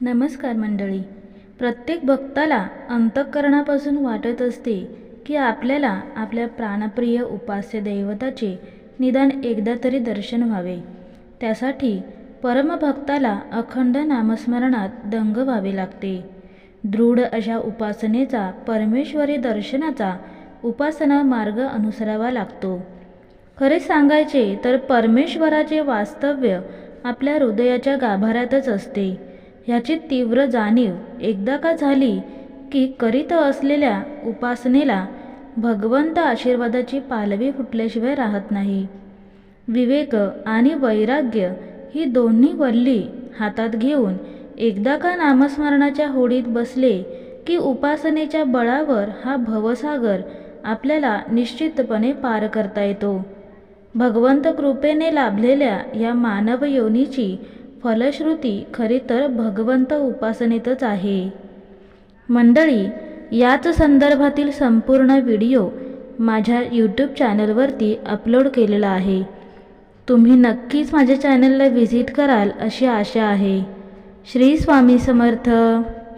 नमस्कार मंडळी. प्रत्येक भक्ताला अंतःकरणापासून वाटत असते की आपल्याला आपल्या प्राणप्रिय उपास्य दैवताचे निदान एकदा तरी दर्शन व्हावे. त्यासाठी परमभक्ताला अखंड नामस्मरणात दंग व्हावे लागते. दृढ अशा उपासनेचा परमेश्वरी दर्शनाचा उपासना मार्ग अनुसरावा लागतो. खरे सांगायचे तर परमेश्वराचे वास्तव्य आपल्या हृदयाच्या गाभाऱ्यातच असते. ह्याची तीव्र जाणीव एकदा का झाली की करीत असलेल्या उपासनेला भगवंत आशीर्वादाची पालवी फुटल्याशिवाय राहत नाही. विवेक आणि वैराग्य ही दोन्ही वल्ली हातात घेऊन एकदा का नामस्मरणाच्या होडीत बसले की उपासनेच्या बळावर हा भवसागर आपल्याला निश्चितपणे पार करता येतो. भगवंत कृपेने लाभलेल्या या मानव योनीची फलश्रुती खरी तर भगवंत उपासनेतच आहे. मंडळी याच संदर्भातील संपूर्ण व्हिडिओ माझ्या यूट्यूब चॅनलवरती अपलोड केलेला आहे. तुम्ही नक्कीच माझ्या चॅनलला व्हिजिट कराल अशी आशा आहे. श्री स्वामी समर्थ.